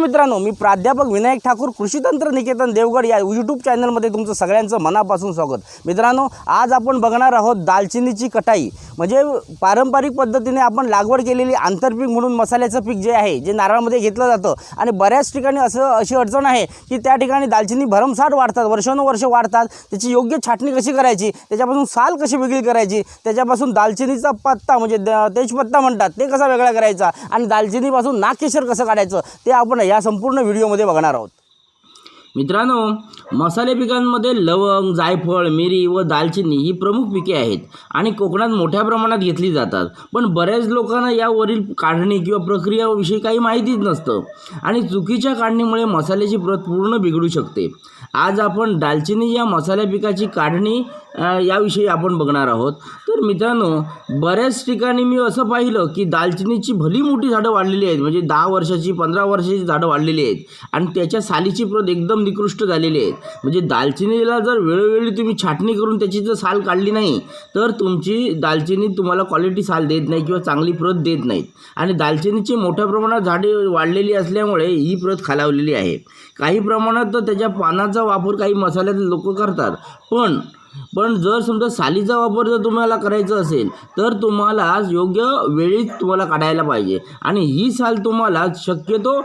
मित्रांनो मी प्राध्यापक विनायक ठाकूर कृषी तंत्र निकेतन देवगड या यूट्यूब चॅनलमध्ये तुमचं सगळ्यांचं मनापासून स्वागत. मित्रांनो आज आपण बघणार आहोत दालचिनीची कटाई. म्हणजे पारंपरिक पद्धतीने आपण लागवड केलेली आंतरपीक म्हणून मसाल्याचं पीक जे आहे जे नारळामध्ये घेतलं जातं आणि बऱ्याच ठिकाणी असं अशी अडचण आहे की त्या ठिकाणी दालचिनी भरमसाठ वाढतात वर्षानुवर्ष वाढतात. त्याची योग्य छाटणी कशी करायची? त्याच्यापासून साल कशी वेगळी करायची? त्याच्यापासून दालचिनीचा पत्ता म्हणजे द- तेजपत्ता म्हणतात ते कसा वेगळा करायचा? आणि दालचिनीपासून नागकेशर कसं काढायचं? ते आपण या संपूर्ण व्हिडिओमध्ये बघणार आहोत. मित्रांनो मसाले पिकांमध्ये लवंग जायफळ मिरी व दालचिनी ही प्रमुख पिके आहेत आणि कोकणात मोठ्या प्रमाणात घेतली जातात. पण बऱ्याच लोकांना यावरील काढणी किंवा प्रक्रियाविषयी काही माहितीच नसतं आणि चुकीच्या काढणीमुळे मसाल्याची प्रत पूर्ण बिघडू शकते. आज आपण दालचिनी या मसाल्या पिकाची काढणी याविषयी आपण बघणार आहोत. तर मित्रांनो बऱ्याच ठिकाणी मी असं पाहिलं की दालचिनीची भली मोठी झाडं वाढलेली आहेत. म्हणजे दहा वर्षाची पंधरा वर्षाची झाडं वाढलेली आहेत. आणि त्याच्या सालीची प्रत एकदम निकृष्ट झालेली आहेत. म्हणजे दालचिनीला जर वेळोवेळी तुम्ही छाटणी करून त्याची जर साल काढली नाही तर तुमची दालचिनी तुम्हाला क्वालिटी साल देत नाही किंवा चांगली प्रत देत नाहीत. आणि दालचिनीची मोठ्या प्रमाणात झाडे वाढलेली असल्यामुळे ही प्रत खालावलेली आहे. काही प्रमाणात तर त्याच्या पानाचा वापर काही मसाल्यात लोक करतात. पण पण जर समजा सालीचा वापर जर तुम्हाला करायचा असेल तर तुम्हाला योग्य वेळीच तुम्हाला काढायला पाहिजे. आणि ही साल तुम्हाला शक्यतो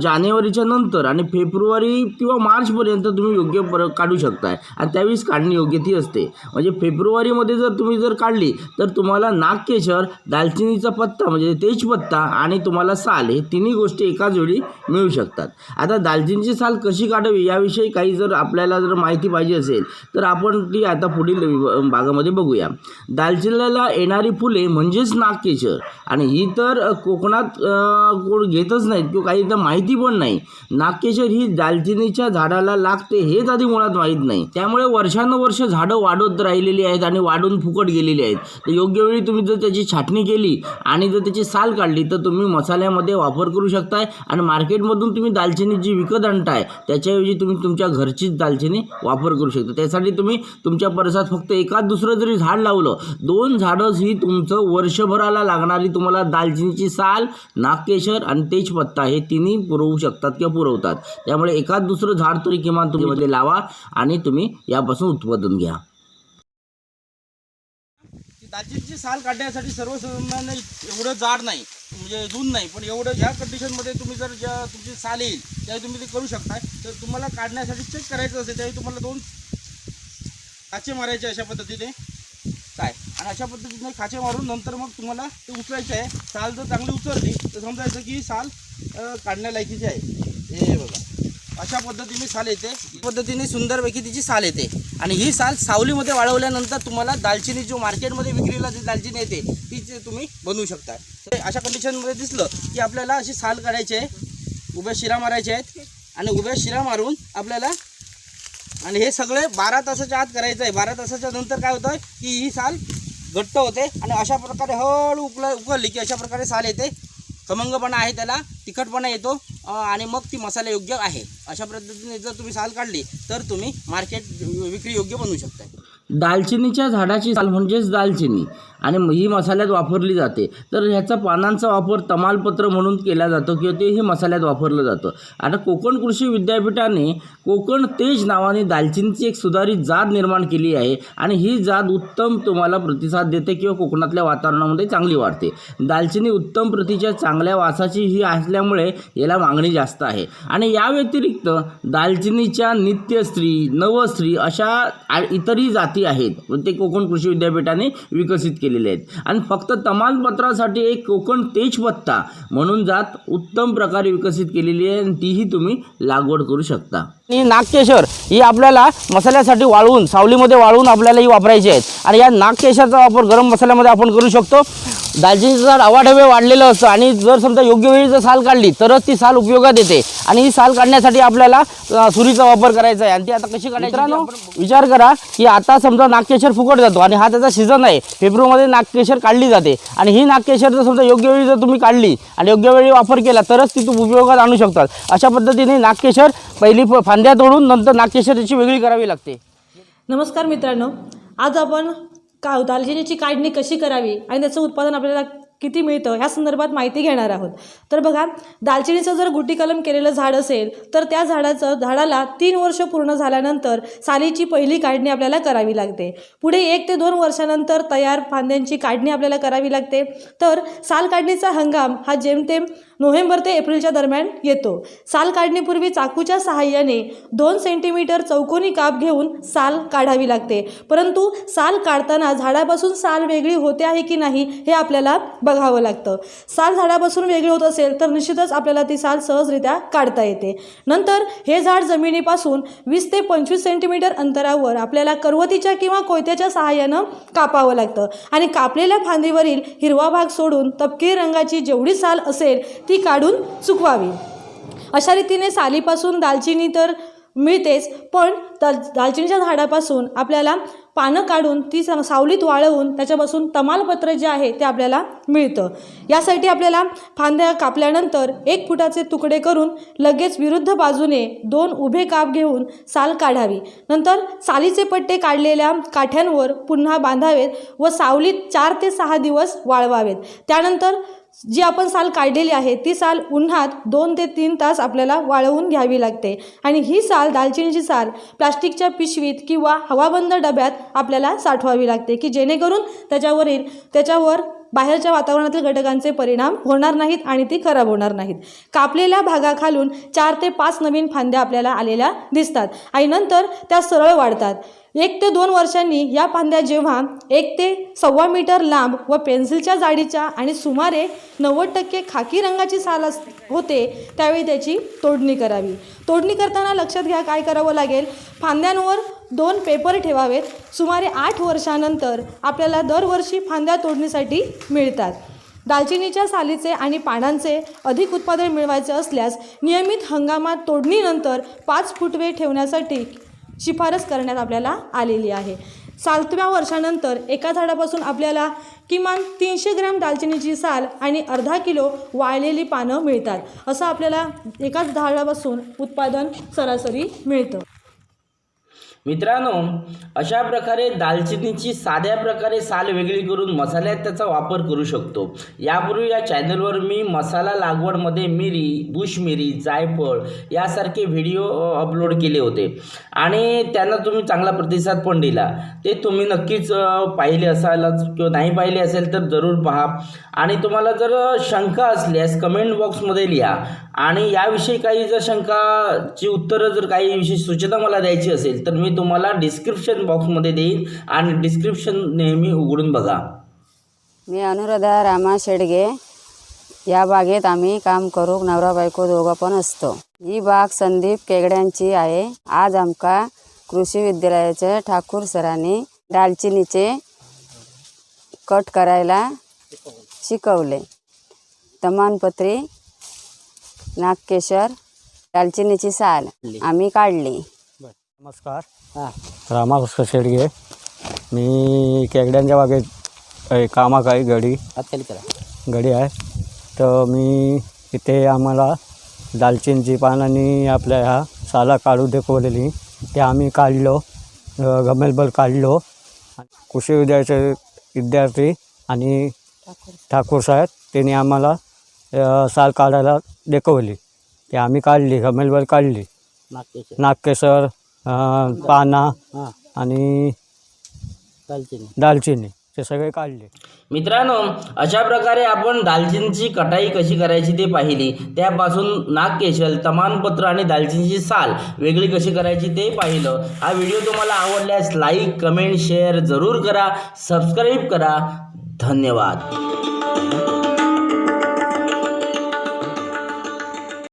जानेवारीच्या नंतर आणि फेब्रुवारी किंवा मार्चपर्यंत तुम्ही योग्य पर काढू शकताय. आणि त्यावेळेस काढणी योग्य ती असते. म्हणजे फेब्रुवारीमध्ये जर तुम्ही जर काढली तर तुम्हाला नागकेशर दालचिनीचा पत्ता म्हणजे तेजपत्ता आणि तुम्हाला साल हे तिन्ही गोष्टी एकाच वेळी मिळू शकतात. आता दालचिनीची साल कशी काढावी याविषयी काही जर आपल्याला जर माहिती पाहिजे असेल तर आपण ती आता पुढील भागामध्ये बघूया. दालचिनीला येणारी फुले म्हणजेच नागकेशर. आणि ही तर कोकणात कोण घेतच नाहीत किंवा काही तर माहिती पण नाही. नागकेशर ही दालचिनीच्या झाडाला लागते हेच आधी मुळात माहीत नाही. त्यामुळे वर्षानुवर्ष झाडं वाढत राहिलेली आहेत आणि वाढून फुकट गेलेली आहेत. तर योग्य वेळी तुम्ही जर त्याची छाटणी केली आणि जर त्याची साल काढली तर तुम्ही मसाल्यामध्ये वापर करू शकताय आणि मार्केटमधून तुम्ही दालचिनी जी विकत आणताय त्याच्याऐवजी तुम्ही तुमच्या घरचीच दालचिनी वापर करू शकता. त्यासाठी तुम्ही तुमच्या परिसरात फक्त एकाच दुसरं जरी झाड लावलं दोन झाडं ही तुमचं वर्षभराला लागणारी तुम्हाला दालचिनीची साल नागकेशर आणि तेजपत्ता हे तिन्ही पुरवू शकतात किंवा पुरवतात. त्यामुळे एकाच दुसरं झाड तरी किमान तुम्ही मध्ये लावा आणि तुम्ही यापासून उत्पादन घ्या. दालचिनीची साल काढण्यासाठी सर्वसाधारण एवढं जाड नाही म्हणजे दून नाही पण एवढं ह्या कंडिशनमध्ये तुम्ही जर ज्या तुमची साल येईल त्यावेळी तुम्ही ते करू शकता तर तुम्हाला काढण्यासाठी चेक करायचं असेल त्यावेळी तुम्हाला दोन काचे मारायचे अशा पद्धतीने. काय? अशा पद्धतीने खाचे मारून नंतर मग तुम्हाला ते उचलायचं आहे. साल जर चांगली उचलली तर समजायचं की ही साल काढण्यालायकीची आहे. हे बघा. अशा पद्धतीने साल येते. पद्धतीने सुंदरपैकी तिची साल येते. आणि ही साल सावलीमध्ये वाळवल्यानंतर तुम्हाला दालचिनी जो मार्केटमध्ये विक्रीला जी दालचिनी येते तीच तुम्ही बनवू शकता. तर अशा कंडिशनमध्ये दिसलं की आपल्याला अशी साल काढायची आहे. उभ्या शिरा मारायच्या आहेत. आणि उभ्या शिरा मारून आपल्याला आणि हे सगळे बारा तासाच्या आत करायचं आहे. बारा तासाच्या नंतर काय होतं की ही साल घट्ट होते आणि अशा प्रकारे हळू उकल उकळली की अशा प्रकारे साल येते. खमंगपणा आहे त्याला तिखटपणा येतो आणि मग ती मसाला योग्य आहे. अशा पद्धतीने जर तुम्ही साल काढली तर तुम्ही मार्केट विक्री योग्य बनवू शकता दालचिनीच्या झाडाची साल म्हणजेच दालचिनी. आणि ही मसाल्यात वापरली जाते. तर ह्याचा पानांचा वापर तमालपत्र म्हणून केला जातो किंवा ते हे मसाल्यात वापरलं जातं. आता कोकण कृषी विद्यापीठाने कोकण तेज नावाने दालचिनीची एक सुधारित जात निर्माण केली आहे आणि ही जात उत्तम तुम्हाला प्रतिसाद देते किंवा कोकणातल्या वातावरणामध्ये चांगली वाढते. दालचिनी उत्तम प्रतीच्या चांगल्या वासाची ही असल्यामुळे याला मागणी जास्त आहे. आणि या व्यतिरिक्त दालचिनीच्या नित्यस्त्री नवस्त्री अशा इतरही जाती आहेत. ते कोकण कृषी विद्यापीठाने विकसित केले केलेले आहेत. आणि फक्त तमालपत्रासाठी एक कोकण तेजपत्ता म्हणून जात उत्तम प्रकारे विकसित केलेली आहे आणि तीही तुम्ही लागवड करू शकता. आणि नागकेशर ही आपल्याला मसाल्यासाठी वाळवून सावलीमध्ये वाळवून आपल्याला ही वापरायची आहेत. आणि या नागकेशरचा वापर गरम मसाल्यामध्ये आपण करू शकतो. दालचिनीचं झाड अवाढव्य वाढलेलं असतं आणि जर समजा योग्य वेळी जर साल काढली तरच ती साल उपयोगात येते. आणि ही साल काढण्यासाठी आपल्याला सुरीचा वापर करायचा आहे. आणि ती आता कशी काढायची विचार करा की आता समजा नागकेशर फुकट जातो आणि हा त्याचा सीझन आहे. फेब्रुवारीमध्ये नागकेशर काढली जाते. आणि ही नागकेशर जर समजा योग्य वेळी जर तुम्ही काढली आणि योग्य वेळी वापर केला तरच ती तुम्ही उपयोगात आणू शकतात. अशा पद्धतीने नागकेशर पहिली फ- फांद्या तोडून नंतर नागकेशरीची वेगळी करावी लागते. नमस्कार मित्रांनो आज आपण का दालचिनीची काढणी कशी करावी आणि त्याचं उत्पादन आपल्याला किती मिळतं ह्या संदर्भात माहिती घेणार आहोत. तर बघा दालचिनीचं जर गुटी कलम केलेलं झाड असेल तर त्या झाडाचं झाडाला तीन वर्ष पूर्ण झाल्यानंतर सालीची पहिली काढणी आपल्याला करावी लागते. पुढे एक ते दोन वर्षानंतर तयार फांद्यांची काढणी आपल्याला करावी लागते. तर साल काढणीचा हंगाम हा जेमतेम नोव्हेंबर ते एप्रिलच्या दरम्यान येतो. साल काढणीपूर्वी चाकूच्या सहाय्याने दोन सेंटीमीटर चौकोनी काप घेऊन साल काढावी लागते. परंतु साल काढताना झाडापासून साल वेगळी होते आहे की नाही हे आपल्याला बघावं लागतं. साल झाडापासून वेगळी होत असेल तर निश्चितच आपल्याला ती साल सहजरित्या काढता येते. नंतर हे झाड जमिनीपासून वीस ते पंचवीस सेंटीमीटर अंतरावर आपल्याला करवतीच्या किंवा कोयत्याच्या सहाय्यानं कापावं लागतं. आणि कापलेल्या फांदीवरील हिरवा भाग सोडून तपकिरी रंगाची जेवढी साल असेल ती काढून सुकवावी. अशा रीतीने सालीपासून दालचिनी तर मिळतेच पण दाल दालचिनीच्या झाडापासून आपल्याला पानं काढून ती सा- सावलीत वाळवून त्याच्यापासून तमालपत्र जे आहे ते आपल्याला मिळतं. यासाठी आपल्याला फांद्या कापल्यानंतर एक फुटाचे तुकडे करून लगेच विरुद्ध बाजूने दोन उभे काप घेऊन साल काढावी. नंतर सालीचे पट्टे काढलेल्या काठ्यांवर पुन्हा बांधावेत व सावलीत चार ते सहा दिवस वाळवावेत. त्यानंतर जी आपण साल काढलेली आहे ती साल उन्हात दोन ते तीन तास आपल्याला वाळवून घ्यावी लागते. आणि ही साल दालचिनीची साल प्लास्टिकच्या पिशवीत किंवा हवाबंद डब्यात आपल्याला साठवावी लागते की जेणेकरून त्याच्यावरील त्याच्यावर बाहेरच्या वातावरणातील घटकांचे परिणाम होणार नाहीत आणि ती खराब होणार नाहीत. कापलेल्या भागाखालून चार ते पाच नवीन फांद्या आपल्याला आलेल्या दिसतात आणि नंतर त्या सरळ वाढतात. एक ते दोन वर्षांनी या फांद्या जेव्हा एक ते सव्वा मीटर लांब व पेन्सिलच्या जाडीच्या आणि सुमारे नव्वद टक्के खाकी रंगाची साल अस होते त्यावेळी त्याची तोडणी करावी. तोडणी करताना लक्षात घ्या काय करावं लागेल? फांद्यांवर दोन पेपर ठेवावेत. सुमारे आठ वर्षानंतर आपल्याला दरवर्षी फांद्या तोडणीसाठी मिळतात. दालचिनीच्या सालीचे आणि पानांचे अधिक उत्पादन मिळवायचे असल्यास नियमित हंगामात तोडणीनंतर पाच फुटवे ठेवण्यासाठी शिफारस करण्यात आपल्याला आलेली आहे. सातव्या वर्षानंतर एका झाडापासून आपल्याला किमान तीनशे ग्रॅम दालचिनीची साल आणि अर्धा किलो वाळलेली पानं मिळतात. असं आपल्याला एकाच झाडापासून उत्पादन सरासरी मिळतं. मित्रांनो अशा प्रकारे दालचिनीची साध्या प्रकारे साल वेगळी करून मसाल्यात त्याचा वापर करू शकतो. यापूर्वी या चॅनलवर मी मसाला लागवडमध्ये मिरी बुशमिरी जायफळ यासारखे व्हिडिओ अपलोड केले होते. आणि त्यांना तुम्ही चांगला प्रतिसाद पण दिला. ते तुम्ही नक्कीच पाहिले असालच किंवा नाही पाहिले असेल तर जरूर पहा. आणि तुम्हाला जर शंका असल्यास कमेंट बॉक्समध्ये लिहा. आणि याविषयी काही जर शंकाची उत्तरं जर काही विशेष सूचना मला द्यायची असेल तर मी तुम्हाला डिस्क्रिप्शन बॉक्समध्ये देईन आणि डिस्क्रिप्शन नेहमी उघडून बघा. मी अनुराधा रामा शेडगे. या बागेत आम्ही काम करूक नवरा बायको दोघं पण असतो. ही बाग संदीप केगड्यांची आहे. आज आमका कृषी विद्यालयाचे ठाकूर सरांनी दालचिनीचे कट करायला शिकवले. तमानपत्री नागकेशर दालचिनीची साल आम्ही काढली. नमस्कार. रामाकृष्ण शेडगे. मी केगड्यांच्या बागेत कामाक आहे गडी गडी आहे. तर मी इथे आम्हाला दालचिनीची पानांनी आपल्या ह्या साला काढू दाखवलेली. ते आम्ही काढलो गमेलबल काढलो. कृषी विद्यालयाचे विद्यार्थी आणि ठाकूर साहेब त्यांनी आम्हाला साल काढायला दाखवली. ते आम्ही काढली गमेलबल काढली. नागकेसर अ, पाना आणि दालचिनी. ते सगळे काढले. मित्रांनो अशा प्रकारे आपण दालचिनीची कटाई कशी करायची ते पाहिली. त्यापासून नागकेशल तमानपत्र आणि दालचिनीची साल वेगळी कशी करायची ते पाहिलं. हा व्हिडिओ तुम्हाला आवडल्यास लाईक कमेंट शेअर जरूर करा. सबस्क्राईब करा. धन्यवाद.